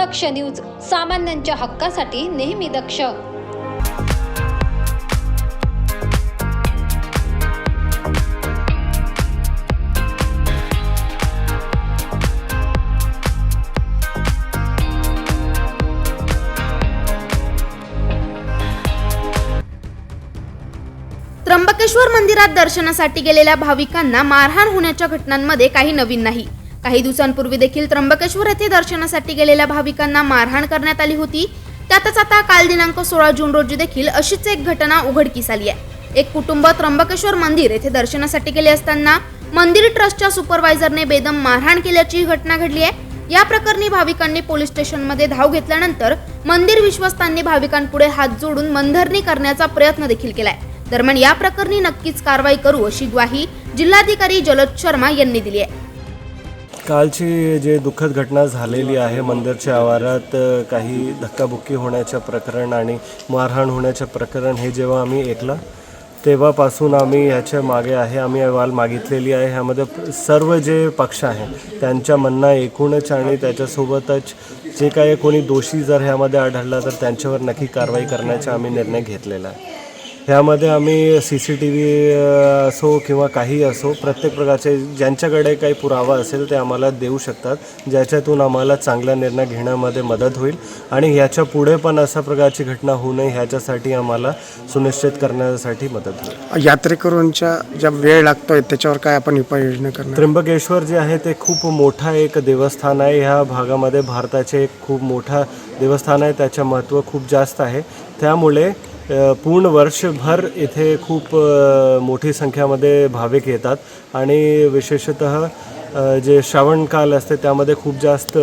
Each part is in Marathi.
दक्ष न्यूज सामान्यांच्या हक्कासाठी नेहमी दक्ष. त्र्यंबकेश्वर मंदिरात दर्शनासाठी गेलेल्या भाविकांना मारहाण होण्याच्या घटनांमध्ये काही नवीन नाही. काही दिवसांपूर्वी देखील त्र्यंबकेश्वर येथे दर्शनासाठी गेलेल्या भाविकांना मारहाण करण्यात आली होती. त्यातच आता काल दिनांक सोळा जून रोजी देखील अशीच एक घटना उघडकीस आली आहे. एक कुटुंब त्र्यंबकेश्वर मंदिर येथे दर्शनासाठी गेले असताना मंदिर ट्रस्टच्या सुपरवायझरने बेदम मारहाण केल्याची घटना घडली आहे. या प्रकरणी भाविकांनी पोलीस स्टेशनमध्ये धाव घेतल्यानंतर मंदिर विश्वस्तांनी भाविकांपुढे हात जोडून मनधरणी करण्याचा प्रयत्न देखील केलाय. दरम्यान या प्रकरणी नक्कीच कारवाई करू अशी ग्वाही जिल्हाधिकारी जलद शर्मा यांनी दिली आहे. कालची जे दुःखद घटना झालेली आहे मंदिरच्या आवारात काही धक्काबुक्की होण्याचं प्रकरण आणि मारहाण होण्याचं प्रकरण हे जेव्हा आम्ही ऐकलं तेव्हापासून आम्ही ह्याच्या मागे आहे आम्ही अहवाल मागितलेली आहे. ह्यामध्ये सर्व जे पक्ष आहे त्यांच्या म्हणणं एकूणच आणि त्याच्यासोबतच जे काही कोणी दोषी जर ह्यामध्ये आढळला तर त्यांच्यावर नक्की कारवाई करण्याचा आम्ही निर्णय घेतलेला आहे. ह्यामध्ये आम्ही सी सी टी व्ही असो किंवा काही असो प्रत्येक प्रकारचे ज्यांच्याकडे काही पुरावा असेल ते आम्हाला देऊ शकतात. ज्याच्यातून आम्हाला चांगला निर्णय घेण्यामध्ये मदत होईल. आणि ह्याच्या पुढे पण अशा प्रकारची घटना होऊ नये ह्याच्यासाठी आम्हाला सुनिश्चित करण्यासाठी मदत होईल. यात्रेकरूंच्या ज्या वेळ लागतोय त्याच्यावर काय आपण उपाययोजना करणार? त्र्यंबकेश्वर जे आहे ते खूप मोठा एक देवस्थान आहे. ह्या भागामध्ये भारताचे एक खूप मोठा देवस्थान आहे. त्याचं महत्त्व खूप जास्त आहे. त्यामुळे पूर्ण वर्षभर इथे खूप मोठी संख्यामध्ये भाविक येतात. आणि विशेषत जे श्रावणकाल असते त्यामध्ये खूप जास्त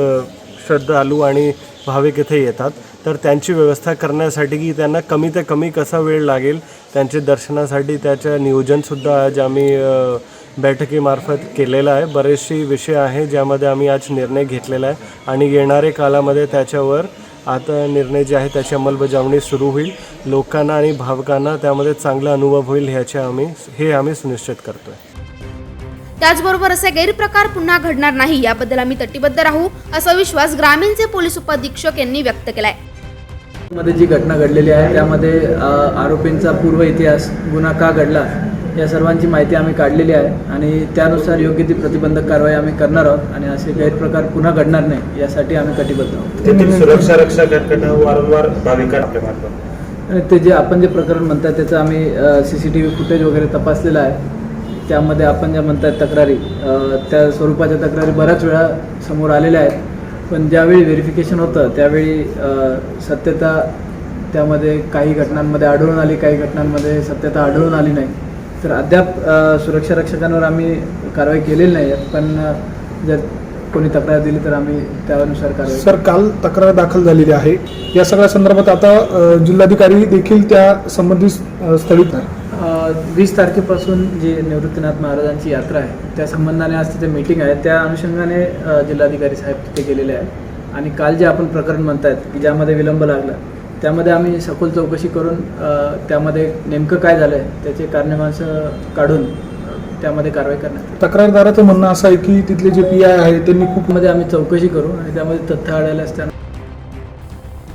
श्रद्धालू आणि भाविक इथे येतात. तर त्यांची व्यवस्था करण्यासाठी की त्यांना कमी ते कमी कसा वेळ लागेल त्यांचे दर्शनासाठी त्याचं नियोजनसुद्धा आज आम्ही बैठकीमार्फत केलेलं आहे. बरेचसे विषय आहे ज्यामध्ये आम्ही आज निर्णय घेतलेला आहे. आणि येणारे कालामध्ये त्याच्यावर आता निर्णय जे आहे त्याची अंमलबजावणी सुरू होईल. लोकांना आणि भावकांना त्यामध्ये चांगला अनुभव होईल ह्याचे आम्ही हे आम्ही सुनिश्चित करतो आहे त्याचबरोबर असे गैरप्रकार पुन्हा घडणार नाही याबद्दल आम्ही तटीबद्ध राहू असा विश्वास ग्रामीणचे पोलीस उपाधीक्षक यांनी व्यक्त केलाय. मध्ये जी घटना घडलेली आहे त्यामध्ये आरोपींचा पूर्व इतिहास गुन्हा का घडला? या सर्वांची माहिती आम्ही काढलेली आहे आणि त्यानुसार योग्य ती प्रतिबंधक कारवाई आम्ही करणार आहोत आणि असे गैरप्रकार पुन्हा घडणार नाही यासाठी आम्ही कटिबद्ध आहोत. सुरक्षा वारंवार मार्फत आणि ते जे आपण जे प्रकरण म्हणतात त्याचं आम्ही C C T V footage वगैरे तपासलेलं आहे. त्यामध्ये आपण ज्या म्हणतात तक्रारी त्या स्वरूपाच्या तक्रारी बऱ्याच वेळा समोर आलेल्या आहेत. पण ज्यावेळी व्हेरिफिकेशन होतं त्यावेळी सत्यता त्यामध्ये काही घटनांमध्ये आढळून आली काही घटनांमध्ये सत्यता आढळून आली नाही. तर अद्याप सुरक्षा रक्षकांवर आम्ही कारवाई केलेली नाही आहे पण जर कोणी तक्रार दिली तर आम्ही त्यानुसार कारवाई सर काल तक्रार दाखल झालेली आहे. या सगळ्या संदर्भात आता जिल्हाधिकारी देखील त्या संबंधित स्थळी वीस तारखेपासून जी निवृत्तीनाथ महाराजांची यात्रा आहे त्या संबंधाने आज तिथे मीटिंग आहे. त्या अनुषंगाने जिल्हाधिकारी साहेब तिथे गेलेले आहेत. आणि काल जे आपण प्रकरण म्हणतायत की ज्यामध्ये विलंब लागला त्यामध्ये आम्ही सखोल चौकशी करून त्यामध्ये नेमकं काय झालं आहे त्याचे कारणे काढून त्यामध्ये कारवाई करण्यात. तक्रारदाराचं म्हणणं असं आहे की तिथले जे पी आय आहे त्यांनी खूप मध्ये आम्ही चौकशी करू आणि त्यामध्ये तथ्य आढळल्यास त्या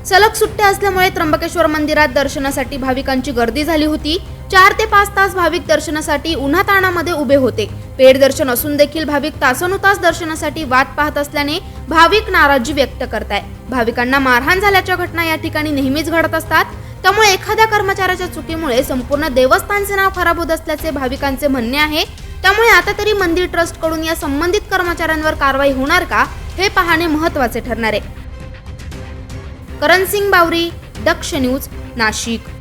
सलग सुट्ट्या असल्यामुळे त्र्यंबकेश्वर मंदिरात दर्शनासाठी भाविकांची गर्दी झाली होती चार ते पाच तास भाविक दर्शनासाठी उन्हाताणामध्ये उभे होते. पेड दर्शन असून देखील भाविक तासनुतास दर्शनासाठी वाट पाहत असल्याने भाविक नाराजी व्यक्त करताय भाविकांना मारहाण झाल्याच्या घटना या ठिकाणी नेहमीच घडत असतात. त्यामुळे एखाद्या कर्मचाऱ्याच्या चुकीमुळे संपूर्ण देवस्थानचे नाव खराब होत असल्याचे भाविकांचे म्हणणे आहे. त्यामुळे आता तरी मंदिर ट्रस्टकडून या संबंधित कर्मचाऱ्यांवर कारवाई होणार का हे पाहणे महत्त्वाचे ठरणार आहे. करण सिंग बावरी दक्ष न्यूज नाशिक.